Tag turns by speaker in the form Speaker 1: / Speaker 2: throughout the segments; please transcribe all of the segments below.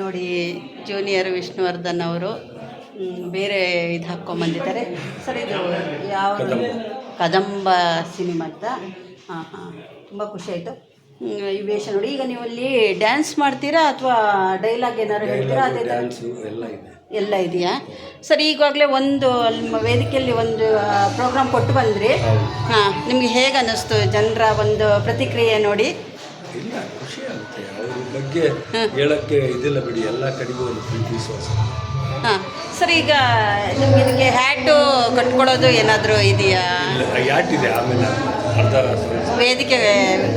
Speaker 1: ನೋಡಿ ಜೂನಿಯರ್ ವಿಷ್ಣುವರ್ಧನ್ ಅವರು ಬೇರೆ ಇದು ಹಾಕ್ಕೊಂಬಂದಿದ್ದಾರೆ. ಸರ್ ಇದು ಯಾವ ಕದಂಬ ಸಿನಿಮಾ ಅಂತ ಹಾಂ ಹಾಂ ತುಂಬ ಖುಷಿ ಆಯಿತು. ಈ ವೇಷ ನೋಡಿ ಈಗ ನೀವು ಅಲ್ಲಿ ಡ್ಯಾನ್ಸ್ ಮಾಡ್ತೀರಾ ಅಥವಾ ಡೈಲಾಗ್ ಏನಾದ್ರು ಹೇಳ್ತೀರಾ? ಅದೇ
Speaker 2: ಎಲ್ಲ ಇದೆ.
Speaker 1: ಎಲ್ಲ ಇದೆಯಾ? ಸರ್ ಈಗಾಗಲೇ ಒಂದು ಅಲ್ಲಿ ವೇದಿಕೆಯಲ್ಲಿ ಒಂದು ಪ್ರೋಗ್ರಾಮ್ ಕೊಟ್ಟು ಬಂದ್ರಿ. ಹಾಂ ನಿಮಗೆ ಹೇಗೆ ಅನ್ನಿಸ್ತು ಜನರ ಒಂದು ಪ್ರತಿಕ್ರಿಯೆ ನೋಡಿ.
Speaker 2: ಇಲ್ಲ ಖುಷಿ ಆಗುತ್ತೆ. ಅವ್ರ ಬಗ್ಗೆ ಹೇಳಕ್ಕೆ ಇದಿಲ್ಲ ಬಿಡಿ ಎಲ್ಲ ಕಡೆಗೂ ಒಂದು ಪ್ರೀತಿ ವಿಶ್ವಾಸ.
Speaker 1: ಹಾಂ. ಸರ್ ಈಗ ನಿಮ್ಗೆ ಇದಕ್ಕೆ ಹ್ಯಾಟು ಕಟ್ಕೊಳ್ಳೋದು ಏನಾದರೂ ಇದೆಯಾ?
Speaker 2: ಇಲ್ಲ ಯಾಟಿದೆ ಆಮೇಲೆ ಅರ್ಧ
Speaker 1: ವೇದಿಕೆ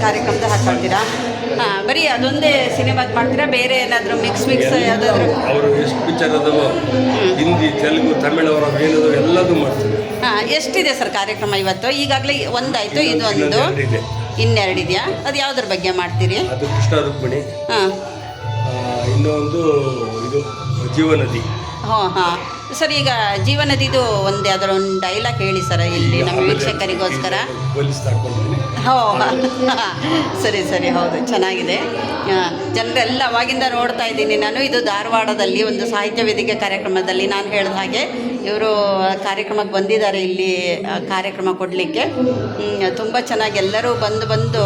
Speaker 1: ಕಾರ್ಯಕ್ರಮದ ಹಾಕ್ಕೊಳ್ತೀರಾ ಹಾಂ ಬರೀ ಅದೊಂದೇ ಸಿನಿಮಾದ ಮಾಡ್ತೀರಾ? ಬೇರೆ ಏನಾದರೂ ಮಿಕ್ಸ್ ಮಿಕ್ಸ್ ಯಾವುದಾದ್ರೂ?
Speaker 2: ಅವರು ಎಷ್ಟು ಪಿಕ್ಚರ್ ಅದಾವೋ ಹಿಂದಿ ತೆಲುಗು ತಮಿಳು ಅವರ ಏನದು ಎಲ್ಲದೂ ಮಾಡ್ತಾರೆ
Speaker 1: ಹಾಂ ಎಷ್ಟಿದೆ ಸರ್ ಕಾರ್ಯಕ್ರಮ ಇವತ್ತು? ಈಗಾಗಲೇ ಒಂದಾಯಿತು ಇದು ಒಂದು
Speaker 2: ಇದೆ
Speaker 1: ಇನ್ನೆರಡು ಇದೆಯಾ? ಅದು ಯಾವುದ್ರ ಬಗ್ಗೆ ಮಾಡ್ತೀರಿ?
Speaker 2: ಅದು ಕೃಷ್ಣ ರುಕ್ಮಿಣಿ.
Speaker 1: ಹಾಂ.
Speaker 2: ಇನ್ನೊಂದು ಇದು ಜೀವನದಿ.
Speaker 1: ಹಾಂ ಹಾಂ. ಸರ್ ಈಗ ಜೀವನದಿದು ಒಂದು ಯಾವ್ದಾರ ಒಂದು ಡೈಲಾಗ್ ಹೇಳಿ ಸರ್ ಇಲ್ಲಿ ನಮ್ಮ ವೀಕ್ಷಕರಿಗೋಸ್ಕರ. ಹೋ ಸರಿ ಸರಿ ಹೌದು ಚೆನ್ನಾಗಿದೆ. ಜನರೆಲ್ಲ ಅವಾಗಿಂದ ನೋಡ್ತಾ ಇದ್ದೀನಿ ನಾನು. ಇದು ಧಾರವಾಡದಲ್ಲಿ ಒಂದು ಸಾಹಿತ್ಯ ವೇದಿಕೆ ಕಾರ್ಯಕ್ರಮದಲ್ಲಿ ನಾನು ಹೇಳಿದ ಹಾಗೆ ಇವರು ಕಾರ್ಯಕ್ರಮಕ್ಕೆ ಬಂದಿದ್ದಾರೆ ಇಲ್ಲಿ ಕಾರ್ಯಕ್ರಮ ಕೊಡಲಿಕ್ಕೆ. ತುಂಬ ಚೆನ್ನಾಗಿ ಎಲ್ಲರೂ ಬಂದು ಬಂದು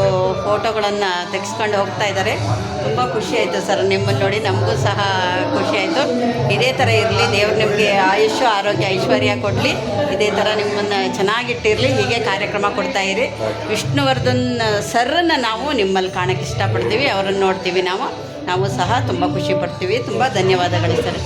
Speaker 1: ಫೋಟೋಗಳನ್ನು ತೆಗೆಸ್ಕೊಂಡು ಹೋಗ್ತಾ ಇದ್ದಾರೆ. ತುಂಬ ಖುಷಿ ಆಯಿತು ಸರ್ ನಿಮ್ಮನ್ನು ನೋಡಿ ನಮಗೂ ಸಹ ಖುಷಿ ಆಯಿತು. ಇದೇ ಥರ ಇರಲಿ, ದೇವ್ರು ನಿಮಗೆ ಆಯುಷ್ಯು, ಆರೋಗ್ಯ, ಐಶ್ವರ್ಯ ಕೊಡಲಿ. ಇದೇ ಥರ ನಿಮ್ಮನ್ನು ಚೆನ್ನಾಗಿಟ್ಟಿರಲಿ, ಹೀಗೆ ಕಾರ್ಯಕ್ರಮ ಕೊಡ್ತಾ ಇರಿ. ವಿಷ್ಣುವರ್ಧನ್ ಸರ್ರನ್ನು ನಾವು ನಿಮ್ಮಲ್ಲಿ ಕಾಣಕ್ಕೆ ಇಷ್ಟಪಡ್ತೀವಿ, ಅವರನ್ನು ನೋಡ್ತೀವಿ ನಾವು. ನಾವು ಸಹ ತುಂಬ ಖುಷಿ ಪಡ್ತೀವಿ. ತುಂಬ ಧನ್ಯವಾದಗಳು ಸರ್.